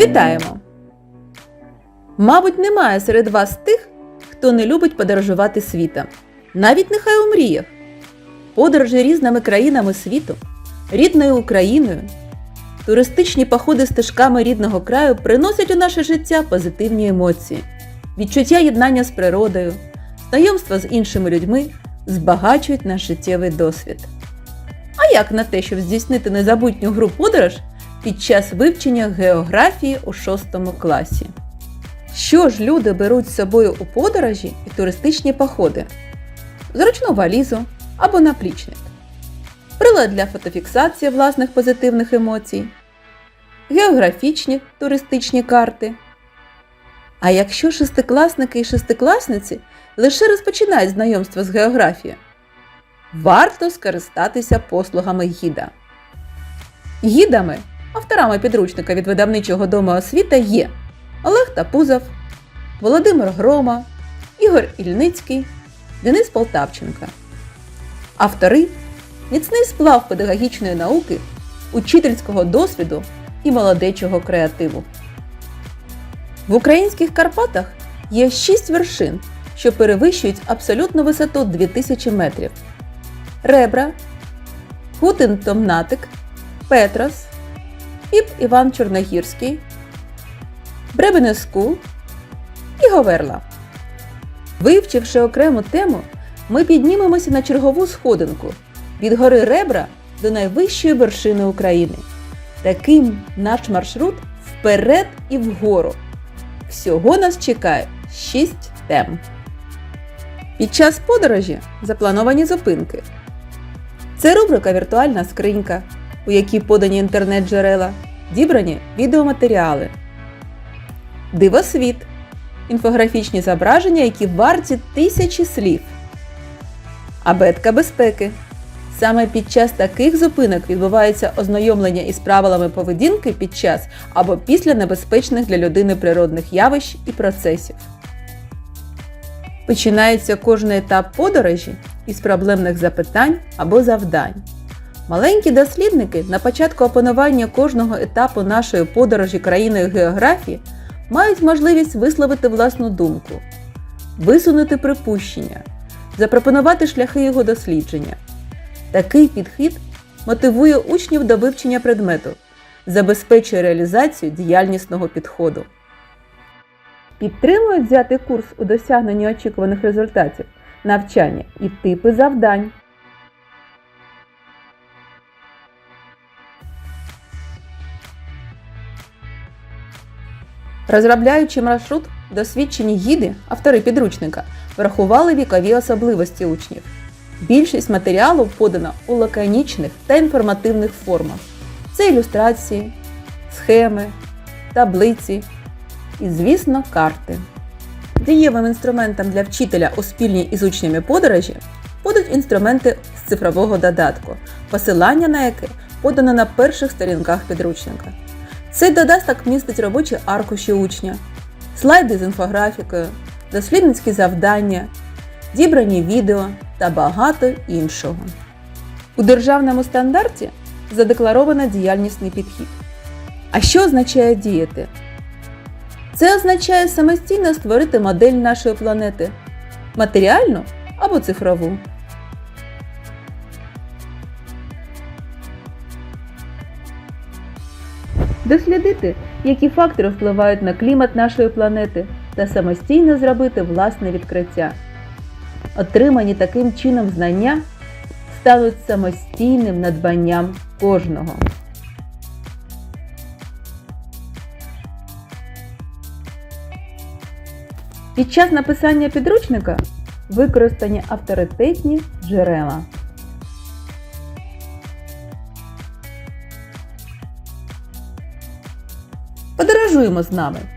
Вітаємо! Мабуть, немає серед вас тих, хто не любить подорожувати світом. Навіть нехай у мріях. Подорожі різними країнами світу, рідною Україною, туристичні походи стежками рідного краю приносять у наше життя позитивні емоції, відчуття єднання з природою, знайомства з іншими людьми збагачують наш життєвий досвід. А як на те, щоб здійснити незабутню гру подорож під час вивчення географії у 6 класі? Що ж люди беруть з собою у подорожі і туристичні походи? Зручну валізу або наплічник, прилад для фотофіксації власних позитивних емоцій, географічні туристичні карти. А якщо шестикласники і шестикласниці лише розпочинають знайомство з географією, варто скористатися послугами гіда. Гідами, авторами підручника від видавничого дому освіта є Олег Тапузов, Володимир Грома, Ігор Ільницький, Денис Полтавченка. Автори міцний сплав педагогічної науки, учительського досвіду і молодечого креативу. В українських Карпатах є шість вершин, що перевищують абсолютну висоту 2000 метрів. Ребра, Гутин Томнатик, Петрос, Піп Іван Чорногірський, Бребенеску і Говерла. Вивчивши окрему тему, ми піднімемося на чергову сходинку від гори Ребра до найвищої вершини України. Таким наш маршрут вперед і вгору. Всього нас чекає 6 тем. Під час подорожі заплановані зупинки. Це рубрика Віртуальна скринька, у якій подані інтернет-джерела, дібрані відеоматеріали. Дивосвіт інфографічні зображення, які варті тисячі слів. Абетка безпеки. Саме під час таких зупинок відбувається ознайомлення із правилами поведінки під час або після небезпечних для людини природних явищ і процесів. Починається кожний етап подорожі із проблемних запитань або завдань. Маленькі дослідники на початку опанування кожного етапу нашої подорожі країною географії мають можливість висловити власну думку, висунути припущення, запропонувати шляхи його дослідження. Такий підхід мотивує учнів до вивчення предмету, забезпечує реалізацію діяльнісного підходу. Підтримують взяти курс у досягненні очікуваних результатів навчання і типи завдань. Розробляючи маршрут, досвідчені гіди, автори підручника, врахували вікові особливості учнів. Більшість матеріалу подано у лаконічних та інформативних формах. Це ілюстрації, схеми, таблиці і, звісно, карти. Дієвим інструментом для вчителя у спільній із учнями подорожі будуть інструменти з цифрового додатку, посилання на яке подано на перших сторінках підручника. Цей додаток містить робочі аркуші учня, слайди з інфографікою, дослідницькі завдання, дібрані відео та багато іншого. У державному стандарті задекларовано діяльнісний підхід. А що означає діяти? Це означає самостійно створити модель нашої планети матеріальну або цифрову. Дослідити, які фактори впливають на клімат нашої планети та самостійно зробити власне відкриття. Отримані таким чином знання стануть самостійним надбанням кожного. Під час написання підручника використані авторитетні джерела. Подорожуємо з нами!